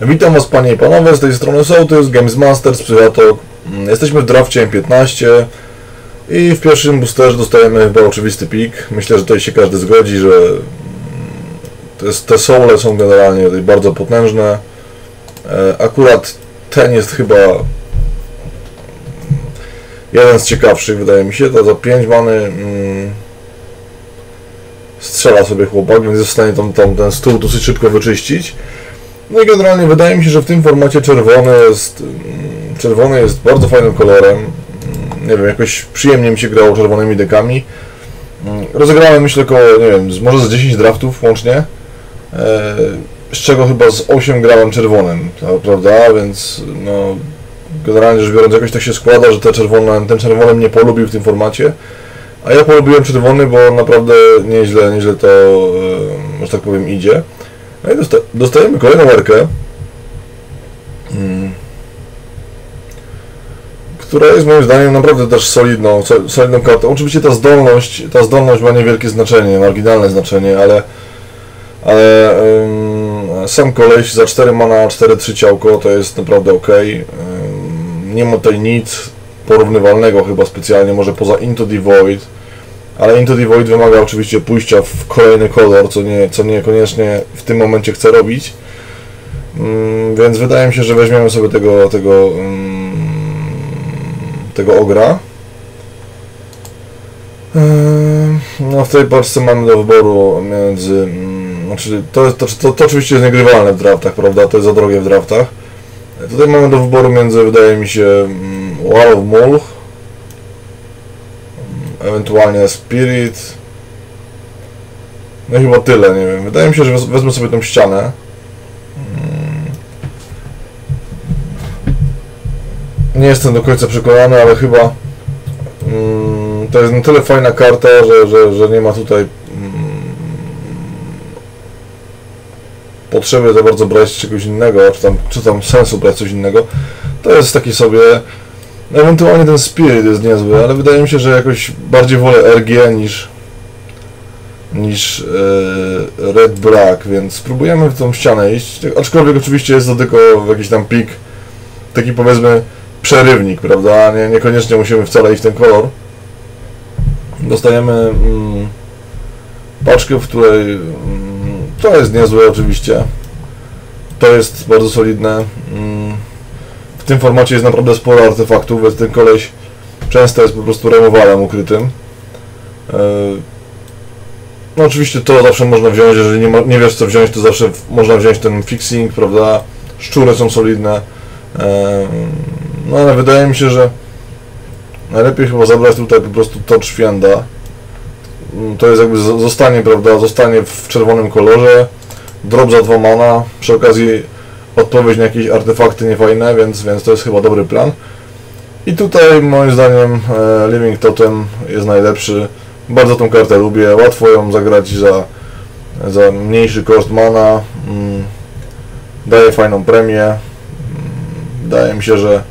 Witam Was Panie i Panowie, z tej strony Sołtys, Games Masters, Psychatok. Mm, Jesteśmy w drafcie M15 i w pierwszym boosterze dostajemy chyba oczywisty pik. Myślę, że tutaj się każdy zgodzi, że mm, jest, te soule są generalnie tutaj bardzo potężne. E, Akurat ten jest chyba jeden z ciekawszych, wydaje mi się. To za 5 many mm, strzela sobie chłopak, więc jest w stanie tam, tam ten stół dosyć szybko wyczyścić. No i generalnie wydaje mi się, że w tym formacie czerwony jest, mm, czerwony jest bardzo fajnym kolorem. Mm, Nie wiem, jakoś przyjemnie mi się grało czerwonymi dekami. Mm, Rozegrałem myślę około, nie wiem, może z 10 draftów łącznie. e, Z czego chyba z 8 grałem czerwonym, prawda? Więc no, generalnie rzecz biorąc jakoś tak się składa, że te czerwone, ten czerwony mnie polubił w tym formacie. A ja polubiłem czerwony, bo naprawdę nieźle, nieźle to, e, że tak powiem, idzie. No i dosta dostajemy kolejną werkę, mm, która jest moim zdaniem naprawdę też solidną, so- solidną kartą. Oczywiście ta zdolność, ta zdolność ma niewielkie znaczenie, marginalne znaczenie, ale, ale ym, sam koleś za 4 mana, 4-3 ciałko to jest naprawdę ok. Nie ma tutaj nic porównywalnego chyba specjalnie, może poza Into the Void, ale Into the Void wymaga oczywiście pójścia w kolejny kolor, co, nie, co niekoniecznie w tym momencie chcę robić. Mm, więc wydaje mi się, że weźmiemy sobie tego, tego, mm, tego ogra. Ym, No w tej paczce mamy do wyboru między... mm, Znaczy, to, to, to, to oczywiście jest niegrywalne w draftach, prawda? To jest za drogie w draftach. Tutaj mamy do wyboru między, wydaje mi się, mm, Wall of Mulch, ewentualnie Spirit. No i chyba tyle, nie wiem. Wydaje mi się, że wez- wezmę sobie tą ścianę. Mm. Nie jestem do końca przekonany, ale chyba mm, to jest na tyle fajna karta, że, że, że nie ma tutaj mm, potrzeby za bardzo brać czegoś innego, czy tam, czy tam sensu brać coś innego. To jest taki sobie Ewentualnie ten Spirit jest niezły, ale wydaje mi się, że jakoś bardziej wolę RG niż niż e, Red Black, więc spróbujemy w tą ścianę iść, aczkolwiek oczywiście jest to tylko jakiś tam pik, taki powiedzmy przerywnik, prawda, nie, niekoniecznie musimy wcale iść w ten kolor. Dostajemy mm, paczkę, w której mm, to jest niezłe oczywiście, to jest bardzo solidne, mm, tym formacie jest naprawdę sporo artefaktów, więc ten koleś często jest po prostu remowarem ukrytym. E, No oczywiście to zawsze można wziąć, jeżeli nie, ma, nie wiesz co wziąć, to zawsze można wziąć ten fixing, prawda? Szczury są solidne. E, No ale wydaje mi się, że najlepiej chyba zabrać tutaj po prostu Torch Fienda. Mm, To jest jakby zostanie, prawda, zostanie w czerwonym kolorze. Drop za dwa mana, przy okazji odpowiedź na jakieś artefakty niefajne, więc, więc to jest chyba dobry plan. I tutaj moim zdaniem e, Living Totem jest najlepszy. Bardzo tą kartę lubię, łatwo ją zagrać za, za mniejszy koszt mana. Mm, daje fajną premię. Mm, wydaje mi się, że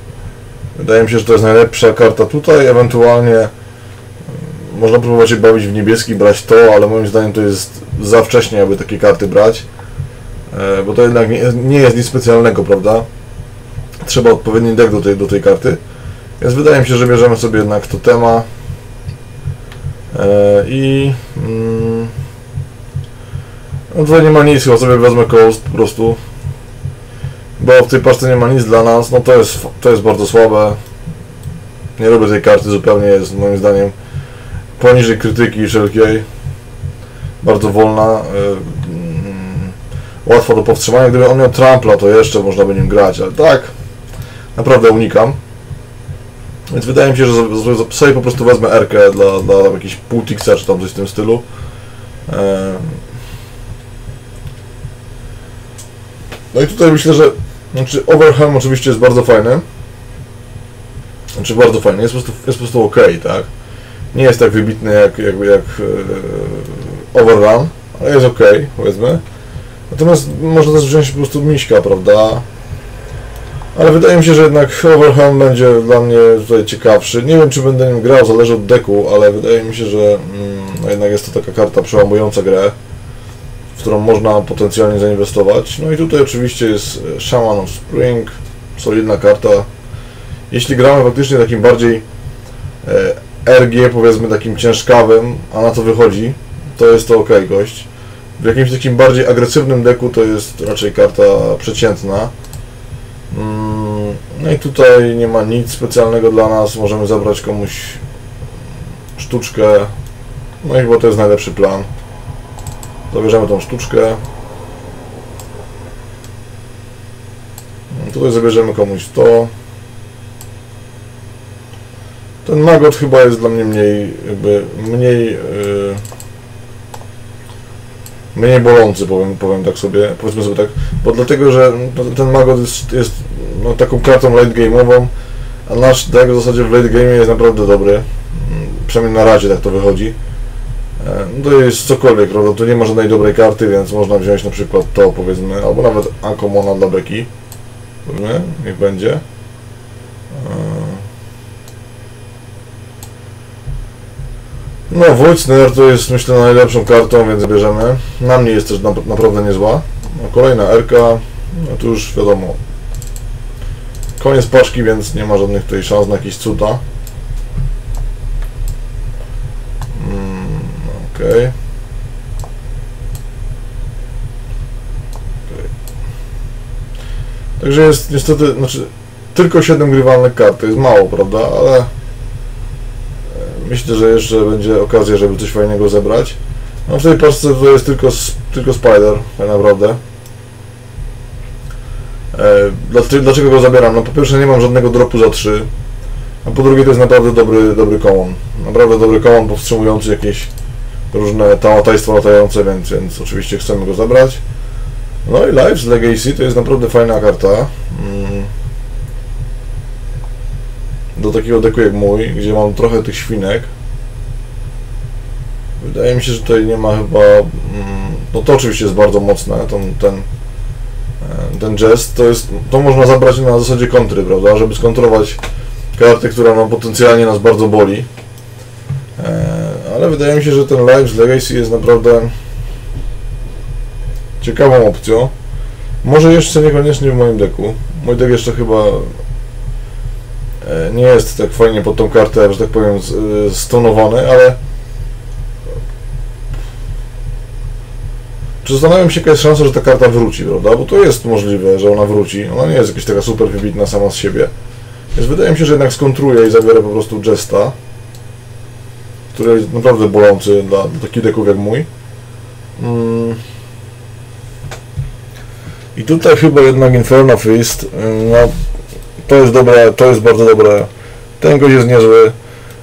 wydaje mi się, że to jest najlepsza karta tutaj, ewentualnie mm, można próbować się bawić w niebieski, brać to, ale moim zdaniem to jest za wcześnie, aby takie karty brać. E, bo to jednak nie, jest nic specjalnego, prawda? Trzeba odpowiedni deck do tej, do tej karty. Więc wydaje mi się, że bierzemy sobie jednak totema e, i mm, no tutaj nie ma nic, chyba sobie wezmę coast po prostu bo w tej paczce nie ma nic dla nas, no to jest, to jest bardzo słabe nie lubię tej karty zupełnie, jest moim zdaniem poniżej krytyki wszelkiej bardzo wolna e, łatwo do powstrzymania. Gdyby on miał trampla, to jeszcze można by nim grać, ale tak, naprawdę unikam. Więc wydaje mi się, że sobie po prostu wezmę Erkę dla, dla jakiejś półtixa czy tam coś w tym stylu. No i tutaj myślę, że znaczy Overhelm oczywiście jest bardzo fajny. Znaczy bardzo fajny, jest po prostu, jest po prostu ok, tak? Nie jest tak wybitny jak, jakby jak e, Overrun, ale jest ok, powiedzmy. Natomiast można też wziąć po prostu miśka, prawda? Ale wydaje mi się, że jednak Overhelm będzie dla mnie tutaj ciekawszy. Nie wiem, czy będę nim grał, zależy od deku, ale wydaje mi się, że mm, no jednak jest to taka karta przełamująca grę. W którą można potencjalnie zainwestować. No i tutaj oczywiście jest e, Shaman of Spring, solidna karta. Jeśli gramy faktycznie takim bardziej e, RG, powiedzmy takim ciężkawym, a na to wychodzi, to jest to ok gość. W jakimś takim bardziej agresywnym deku to jest raczej karta przeciętna. Mm, no i tutaj nie ma nic specjalnego dla nas, możemy zabrać komuś sztuczkę, no i chyba to jest najlepszy plan. Zabierzemy tą sztuczkę. Tutaj zabierzemy komuś to. Ten magot chyba jest dla mnie mniej, jakby mniej yy, mniej bolący, powiem, powiem tak sobie, powiedzmy sobie tak, bo dlatego, że ten magot jest, jest no, taką kartą late game'ową, a nasz deck w zasadzie w late game jest naprawdę dobry, przynajmniej na razie tak to wychodzi. E, no to jest cokolwiek, prawda? Tu nie ma żadnej dobrej karty, więc można wziąć na przykład to, powiedzmy, albo nawet Uncommona dla beki. Powiedzmy, niech będzie. No, Void to jest myślę najlepszą kartą, więc bierzemy. Na mnie jest też na, naprawdę niezła. No, kolejna RK, no tu już wiadomo. Koniec paczki, więc nie ma żadnych tutaj szans na jakieś cuda. Okej. Okay. Okay. Także jest niestety, znaczy tylko 7 grywalnych kart, to jest mało, prawda, ale myślę, że jeszcze będzie okazja, żeby coś fajnego zebrać. No w tej paczce to jest tylko, tylko Spider, tak naprawdę. E, dlaczego go zabieram? No po pierwsze nie mam żadnego dropu za 3, a po drugie to jest naprawdę dobry, dobry kołon. Naprawdę dobry kołon powstrzymujący jakieś różne tałatajstwo latające, więc, więc oczywiście chcemy go zabrać. No i Lives Legacy to jest naprawdę fajna karta. Mm. Do takiego deku jak mój, gdzie mam trochę tych świnek. Wydaje mi się, że tutaj nie ma chyba... Mm, no to oczywiście jest bardzo mocne, ten, ten, e, ten to jest, to można zabrać na zasadzie kontry, prawda, żeby skontrować kartę, która no, potencjalnie nas bardzo boli. E, ale wydaje mi się, że ten Lives Legacy jest naprawdę ciekawą opcją. Może jeszcze niekoniecznie w moim deku. Mój deck jeszcze chyba nie jest tak fajnie pod tą kartę, że tak powiem, e, stonowany, ale czy zastanawiam się, jaka jest szansa, że ta karta wróci, prawda? Bo to jest możliwe, że ona wróci. Ona nie jest jakaś taka super wybitna sama z siebie. Więc wydaje mi się, że jednak skontruję i zabiorę po prostu Jesta który jest naprawdę bolący dla, takich deków jak mój. Mm. I tutaj chyba jednak Inferno Fist, mm, no, to jest dobre, to jest bardzo dobre. Ten gość jest niezły,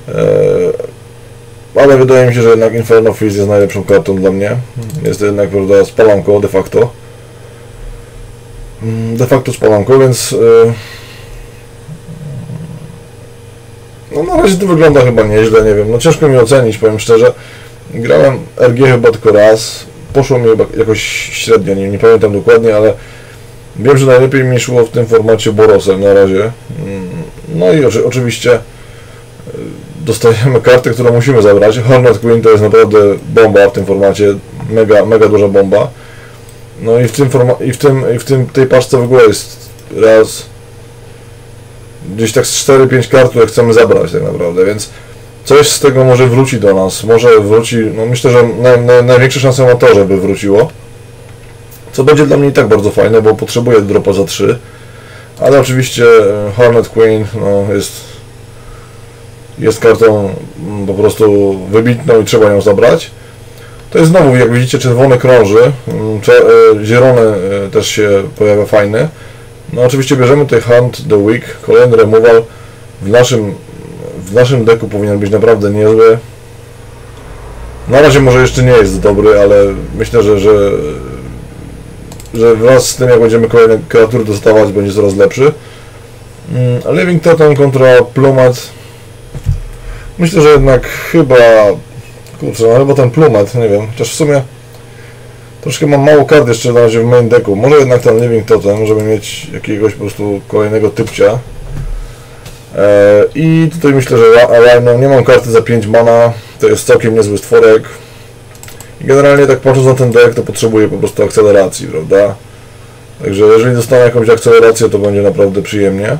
e, ale wydaje mi się, że jednak Inferno Fist jest najlepszą kartą dla mnie. Jest to jednak, prawda, spalanko de facto. Mm, de facto spalanko, więc e, No na razie to wygląda chyba nieźle, nie wiem, no ciężko mi ocenić, powiem szczerze. Grałem RG chyba tylko raz, poszło mi jakoś średnio, nie, nie pamiętam dokładnie, ale wiem, że najlepiej mi szło w tym formacie Borosem na razie. Mm, no i oczy, oczywiście e, dostajemy kartę, którą musimy zabrać. Hornet Queen to jest naprawdę bomba w tym formacie, mega, mega duża bomba. No i w tym, i w tym, i w tym tej paczce w ogóle jest raz, gdzieś tak z 4-5 kart, które chcemy zabrać tak naprawdę, więc coś z tego może wróci do nas, może wróci, no myślę, że na, na, największe szanse ma to, żeby wróciło, co będzie dla mnie i tak bardzo fajne, bo potrzebuję dropa za 3, ale oczywiście e, Hornet Queen no, jest, jest kartą mm, po prostu wybitną i trzeba ją zabrać. To jest znowu, jak widzicie, czerwone krąży, mm, e, zielone e, też się pojawia fajne. No oczywiście bierzemy tutaj Hunt the Week, kolejny removal. W naszym, w naszym deku powinien być naprawdę niezły. Na razie może jeszcze nie jest dobry, ale myślę, że, że, że wraz z tym jak będziemy kolejne kreatury dostawać będzie coraz lepszy. Mm, Living Totem kontra Plumat. Myślę, że jednak chyba... Kurczę, no ten Plumat, nie wiem, chociaż w sumie Troszkę mam mało kart jeszcze na razie w main decku. Może jednak ten Living Totem, żeby mieć jakiegoś po prostu kolejnego typcia. E, I tutaj myślę, że Rhino, nie mam karty za 5 mana, to jest całkiem niezły stworek. Generalnie tak patrząc na ten deck, to potrzebuje po prostu akceleracji, prawda? Także jeżeli dostanę jakąś akcelerację, to będzie naprawdę przyjemnie. E,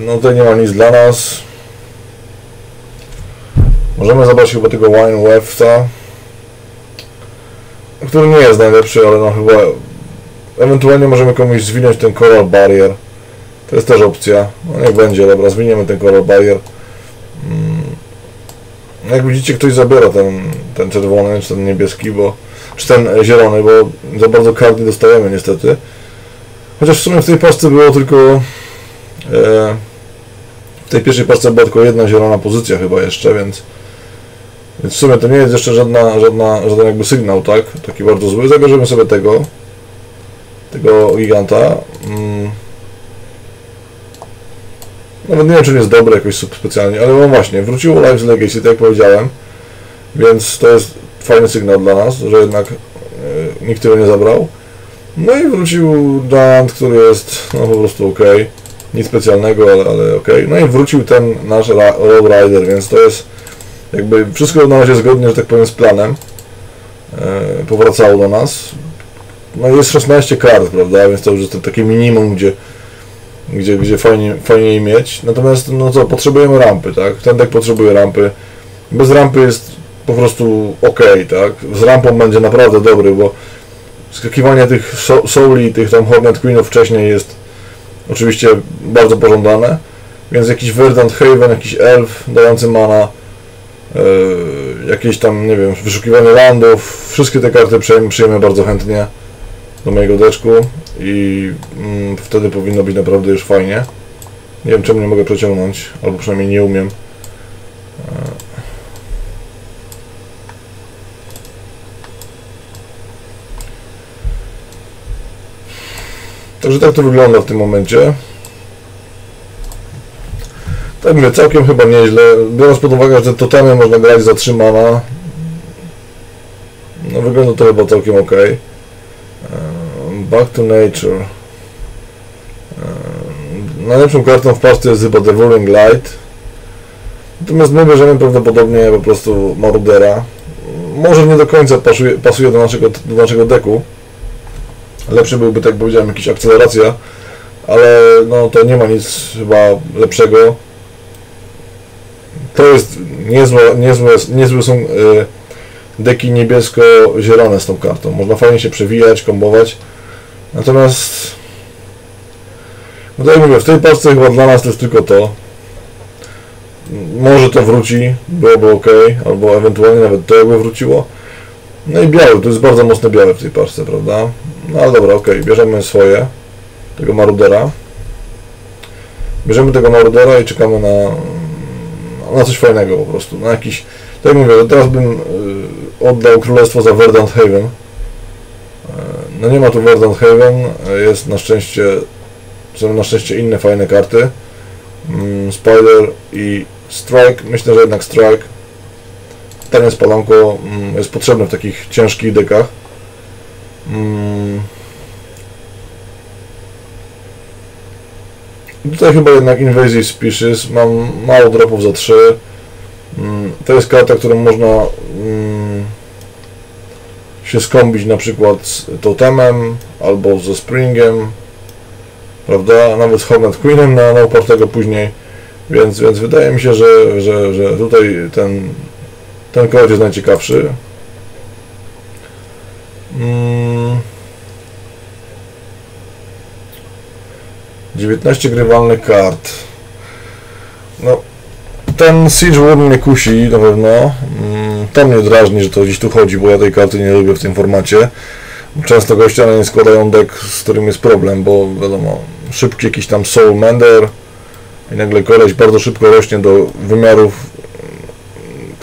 no tutaj nie ma nic dla nas. Możemy zobaczyć chyba tego Wine Wefta, który nie jest najlepszy, ale no chyba ewentualnie możemy komuś zwinąć ten Coral Barrier. To jest też opcja. No niech będzie, dobra, zwiniemy ten Coral Barrier. Mm. Jak widzicie, ktoś zabiera ten, ten czerwony, czy ten niebieski, bo czy ten zielony, bo za bardzo kart nie dostajemy niestety. Chociaż w sumie w tej paczce było tylko e, w tej pierwszej paczce była tylko jedna zielona pozycja chyba jeszcze, więc więc w sumie to nie jest jeszcze żadna, żadna, żaden jakby sygnał, tak? Taki bardzo zły. Zabierzemy sobie tego tego giganta. Mm. Nawet nie wiem, czy nie jest dobry jakoś specjalnie, ale no właśnie, wróciło Lives Legacy, tak jak powiedziałem, więc to jest fajny sygnał dla nas, że jednak e, nikt tego nie zabrał. No i wrócił Giant, który jest no po prostu ok, nic specjalnego, ale, ale ok. No i wrócił ten nasz Road Rider, więc to jest jakby wszystko na razie zgodnie, że tak powiem, z planem. E, powracało do nas. No jest 16 kart, prawda, więc to już jest takie minimum, gdzie gdzie, gdzie fajnie, fajnie mieć. Natomiast, no co, potrzebujemy rampy, tak? Ten deck potrzebuje rampy. Bez rampy jest po prostu ok, tak? Z rampą będzie naprawdę dobry, bo skakiwanie tych Souli, tych tam Hornet Queenów wcześniej jest oczywiście bardzo pożądane. Więc jakiś Verdant Haven, jakiś Elf dający mana, yy, jakieś tam, nie wiem, wyszukiwanie landów, wszystkie te karty przyjmę, przyjmę bardzo chętnie do mojego deczku i mm, wtedy powinno być naprawdę już fajnie. Nie wiem czemu nie mogę przeciągnąć, albo przynajmniej nie umiem. Także tak to wygląda w tym momencie. Tak mówię, całkiem chyba nieźle. Biorąc pod uwagę, że totemy można grać za 3 mana, no wygląda to chyba całkiem ok. Back to Nature. Najlepszą kartą w paczce jest chyba Devouring Light. Natomiast my bierzemy prawdopodobnie po prostu Marudera. Może nie do końca pasuje, pasuje do, naszego, do naszego deku. Lepszy byłby, tak jak powiedziałem, jakiś akceleracja, ale no to nie ma nic chyba lepszego. To jest niezłe, niezłe, niezłe są y, deki niebiesko-zielone z tą kartą. Można fajnie się przewijać, kombować. Natomiast no tak jak mówię, w tej paczce chyba dla nas to jest tylko to. Może to wróci, byłoby ok, albo ewentualnie nawet to jakby wróciło. No i biały, to jest bardzo mocno białe w tej paczce, prawda? No ale dobra, ok, bierzemy swoje, tego Marudera. Bierzemy tego Marudera i czekamy na, na coś fajnego po prostu, na jakiś... Tak jak mówię, teraz bym y, oddał królestwo za Verdant Haven. No nie ma tu Verdant Haven, jest na szczęście, są na szczęście inne fajne karty. Mm, Spider i Strike, myślę, że jednak Strike. Tanie spalanko mm, jest potrzebne w takich ciężkich dekach. Mm. Tutaj chyba jednak Invasive Species, mam mało dropów za 3. To jest karta, którą można się skąbić na przykład z totemem albo ze springiem, prawda, nawet z Hornet Queenem na, na upartego później, więc, więc wydaje mi się, że, że, że tutaj ten, ten kolor jest najciekawszy. Hmm. 19 grywalnych kart. No, ten Siege War mnie kusi na pewno. Mm, to mnie drażni, że to gdzieś tu chodzi, bo ja tej karty nie lubię w tym formacie. Często gościane nie składają deck, z którym jest problem, bo wiadomo, szybki jakiś tam Soul Mender i nagle koleś bardzo szybko rośnie do wymiarów,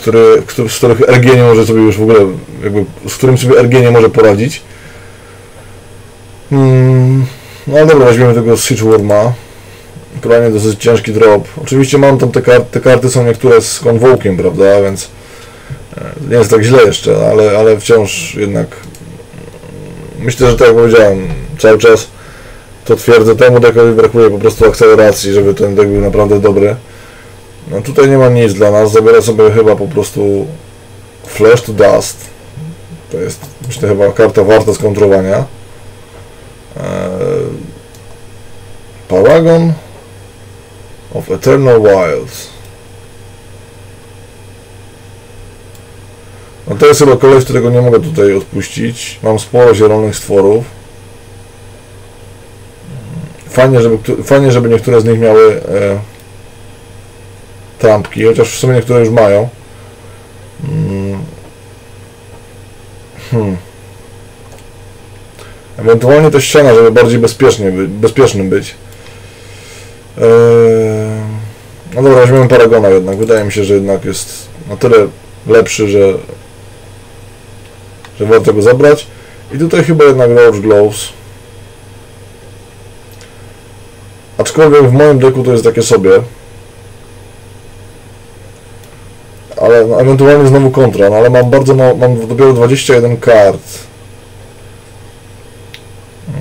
który, z których RG nie może sobie już w ogóle, jakby, z którym sobie RG nie może poradzić. Hmm, no dobra, weźmiemy tego Siege Worma. Kolejny dosyć ciężki drop. Oczywiście mam tam te karty, te karty są niektóre z konwołkiem, prawda, więc e, nie jest tak źle jeszcze, ale, ale wciąż jednak myślę, że tak jak powiedziałem, cały czas to twierdzę, temu deckowi brakuje po prostu akceleracji, żeby ten deck był naprawdę dobry. No tutaj nie ma nic dla nas, zabiera sobie chyba po prostu Flash to Dust. To jest, myślę, chyba karta warta skontrowania. Eee, Paragon of Eternal Wilds. No to jest chyba koleś, którego nie mogę tutaj odpuścić. Mam sporo zielonych stworów. Fajnie, żeby, fajnie, żeby niektóre z nich miały e, trampki, chociaż w sumie niektóre już mają. Mm. Hmm. Ewentualnie to ściana, żeby bardziej bezpiecznie by, bezpiecznym być. Eee, no dobra, weźmiemy Paragona jednak. Wydaje mi się, że jednak jest na tyle lepszy, że, że warto go zabrać. I tutaj chyba jednak Roach Gloves. Aczkolwiek w moim deku to jest takie sobie. Ale no, ewentualnie znowu kontra, no ale mam bardzo mało, mam dopiero 21 kart.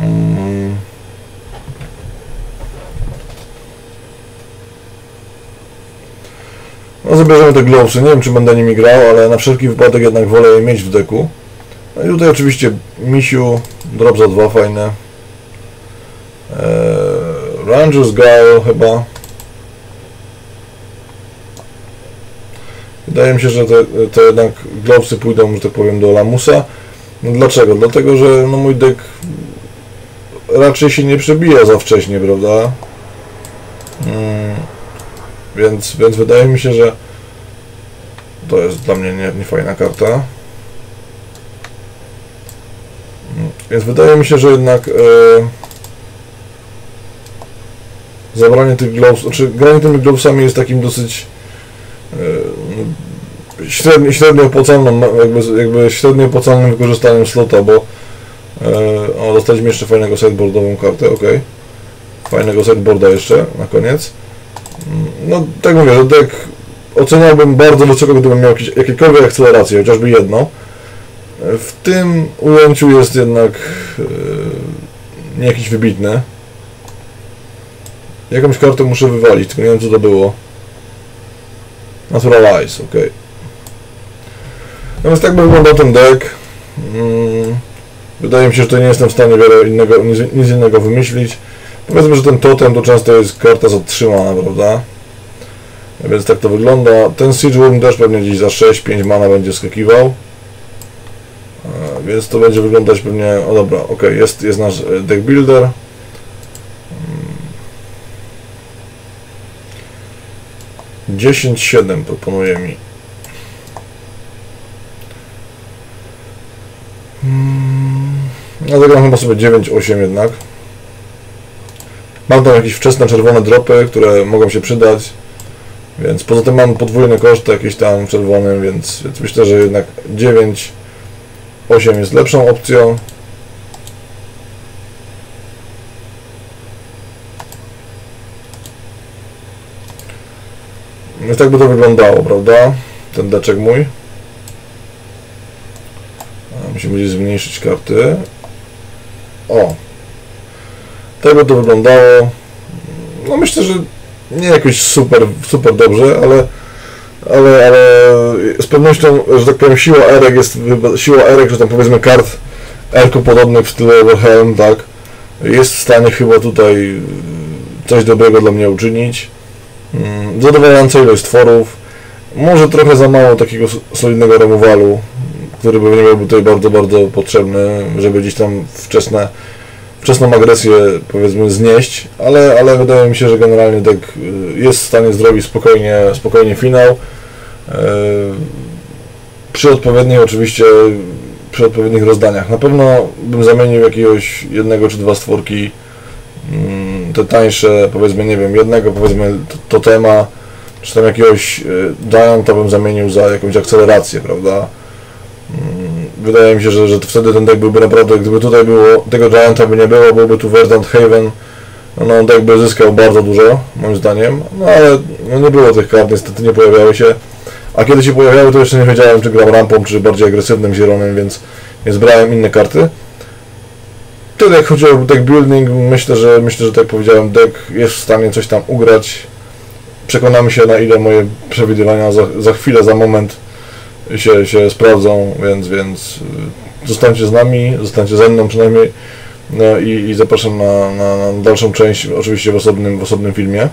Mm. No zabierzemy te glowsy, nie wiem czy będę nimi grał, ale na wszelki wypadek jednak wolę je mieć w deku. No i tutaj oczywiście misiu, drop za dwa fajne. Eee, Ranger's Guile chyba. Wydaje mi się, że te, te jednak glowsy pójdą, że tak powiem, do lamusa. No dlaczego? Dlatego, że no mój deck raczej się nie przebija za wcześnie, prawda? Mm, więc, więc wydaje mi się, że to jest dla mnie nie, nie fajna karta. Mm, Więc wydaje mi się, że jednak e, zabranie tych gloves, znaczy granie tymi glowesami jest takim dosyć średnio, średnio opłacalną, jakby, jakby średnio opłacalnym wykorzystaniem slota, bo e, o, dostaliśmy jeszcze fajnego sideboardową kartę, ok. Fajnego sideboarda jeszcze na koniec. Mm, No, tak mówię, że deck oceniałbym bardzo wysoko, gdybym miał jakieś, jakiekolwiek akcelerację, chociażby jedną. W tym ujęciu jest jednak e, nie jakiś wybitny. Jakąś kartę muszę wywalić, tylko nie wiem co to było. Naturalize, ok. No więc tak by wyglądał ten deck. Mm, Wydaje mi się, że to nie jestem w stanie wiele innego, nic, innego wymyślić. Powiedzmy, że ten totem to często jest karta zatrzymana, prawda? Więc tak to wygląda. Ten Siege Worm też pewnie gdzieś za 6-5 mana będzie skakiwał. Więc to będzie wyglądać pewnie... O dobra, ok, jest, jest nasz e, deck builder. Mm. Dziesięć siedem proponuje mi. No zagram chyba sobie 9-8 jednak. Mam tam jakieś wczesne czerwone dropy, które mogą się przydać. Więc poza tym mam podwójne koszty jakieś tam w czerwonym, więc, więc myślę, że jednak 9 8 jest lepszą opcją. Więc tak by to wyglądało, prawda? Ten deczek mój. Musimy gdzieś zmniejszyć karty. O! Tak by to wyglądało. No myślę, że nie jakoś super, super dobrze, ale, ale, ale z pewnością, że tak powiem, siła erek jest, siła erek, że tam powiedzmy kart erko podobnych w stylu Overhelm, tak, jest w stanie chyba tutaj coś dobrego dla mnie uczynić. Mm, Zadowalająca ilość stworów, może trochę za mało takiego solidnego remowalu, który by nie byłby tutaj bardzo, bardzo potrzebny, żeby gdzieś tam wczesne wczesną agresję powiedzmy znieść, ale, ale wydaje mi się, że generalnie deck y, jest w stanie zrobić spokojnie, spokojnie finał. Yy, Przy odpowiednich oczywiście, przy odpowiednich rozdaniach. Na pewno bym zamienił jakiegoś jednego czy dwa stworki, mm, te tańsze, powiedzmy, nie wiem, jednego powiedzmy totema, czy tam jakiegoś y, Gianta bym zamienił za jakąś akcelerację, prawda? Mm, Wydaje mi się, że, że wtedy ten deck byłby naprawdę, gdyby tutaj było, tego Gianta by nie było, byłby tu Verdant Haven, no, no deck by zyskał bardzo dużo, moim zdaniem, no ale no, nie było tych kart, niestety nie pojawiały się, a kiedy się pojawiały, to jeszcze nie wiedziałem, czy gram rampą, czy bardziej agresywnym zielonym, więc, więc brałem inne karty. Wtedy jak chodziło o deck building, myślę, że myślę, że tak jak powiedziałem, deck jest w stanie coś tam ugrać. Przekonamy się na ile moje przewidywania za, za chwilę, za moment się, się sprawdzą, więc, więc y, zostańcie z nami, zostańcie ze mną przynajmniej no i, i zapraszam na, na, na dalszą część, oczywiście w osobnym, w osobnym filmie.